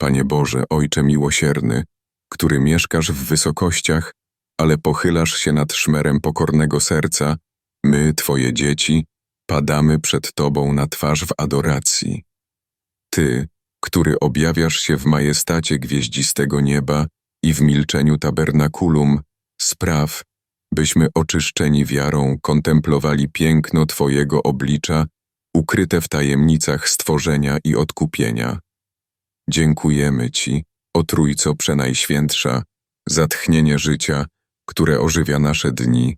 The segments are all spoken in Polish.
Panie Boże, Ojcze miłosierny, który mieszkasz w wysokościach, ale pochylasz się nad szmerem pokornego serca, my, Twoje dzieci, padamy przed Tobą na twarz w adoracji. Ty, który objawiasz się w majestacie gwieździstego nieba i w milczeniu tabernakulum, spraw, byśmy oczyszczeni wiarą kontemplowali piękno Twojego oblicza, ukryte w tajemnicach stworzenia i odkupienia. Dziękujemy Ci, o Trójco Przenajświętsza, za tchnienie życia, które ożywia nasze dni,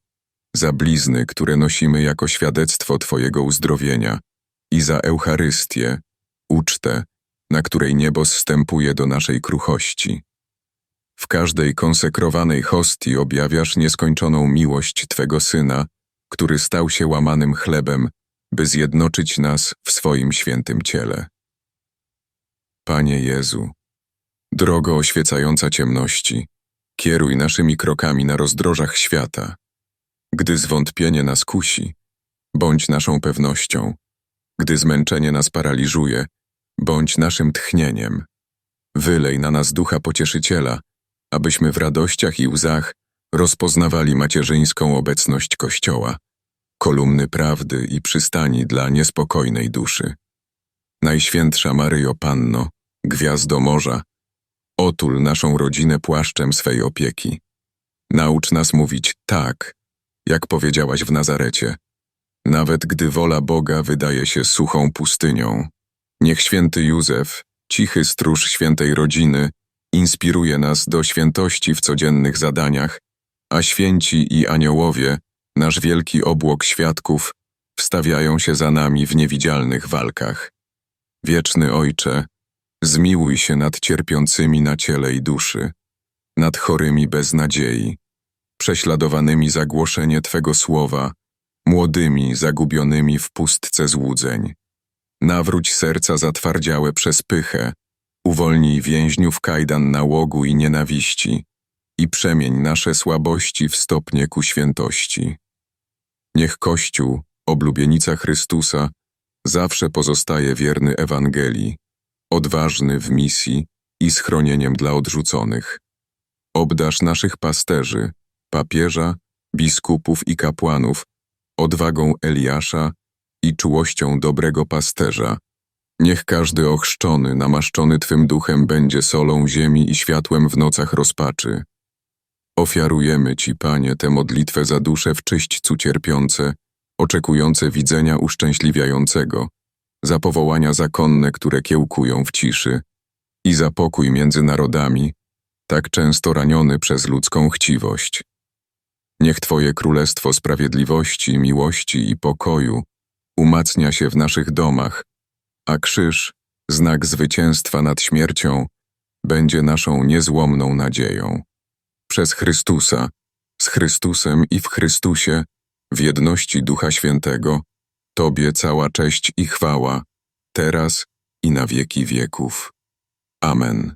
za blizny, które nosimy jako świadectwo Twojego uzdrowienia i za Eucharystię, ucztę, na której niebo zstępuje do naszej kruchości. W każdej konsekrowanej hostii objawiasz nieskończoną miłość Twego Syna, który stał się łamanym chlebem, by zjednoczyć nas w swoim świętym ciele. Panie Jezu, drogo oświecająca ciemności, kieruj naszymi krokami na rozdrożach świata. Gdy zwątpienie nas kusi, bądź naszą pewnością. Gdy zmęczenie nas paraliżuje, bądź naszym tchnieniem. Wylej na nas ducha pocieszyciela, abyśmy w radościach i łzach rozpoznawali macierzyńską obecność Kościoła, kolumny prawdy i przystani dla niespokojnej duszy. Najświętsza Maryjo Panno, gwiazdo morza, otul naszą rodzinę płaszczem swej opieki. Naucz nas mówić tak, jak powiedziałaś w Nazarecie, nawet gdy wola Boga wydaje się suchą pustynią. Niech święty Józef, cichy stróż świętej rodziny, inspiruje nas do świętości w codziennych zadaniach, a święci i aniołowie, nasz wielki obłok świadków, wstawiają się za nami w niewidzialnych walkach. Wieczny Ojcze, zmiłuj się nad cierpiącymi na ciele i duszy, nad chorymi bez nadziei, prześladowanymi za głoszenie Twego słowa, młodymi zagubionymi w pustce złudzeń. Nawróć serca zatwardziałe przez pychę, uwolnij więźniów kajdan nałogu i nienawiści i przemień nasze słabości w stopnie ku świętości. Niech Kościół, oblubienica Chrystusa, zawsze pozostaje wierny Ewangelii, odważny w misji i schronieniem dla odrzuconych. Obdasz naszych pasterzy, papieża, biskupów i kapłanów, odwagą Eliasza i czułością dobrego pasterza. Niech każdy ochrzczony, namaszczony Twym duchem będzie solą ziemi i światłem w nocach rozpaczy. Ofiarujemy Ci, Panie, tę modlitwę za dusze w czyśćcu cierpiące, oczekujące widzenia uszczęśliwiającego, za powołania zakonne, które kiełkują w ciszy i za pokój między narodami, tak często raniony przez ludzką chciwość. Niech Twoje królestwo sprawiedliwości, miłości i pokoju umacnia się w naszych domach, a krzyż, znak zwycięstwa nad śmiercią, będzie naszą niezłomną nadzieją. Przez Chrystusa, z Chrystusem i w Chrystusie, w jedności Ducha Świętego, Tobie cała cześć i chwała, teraz i na wieki wieków. Amen.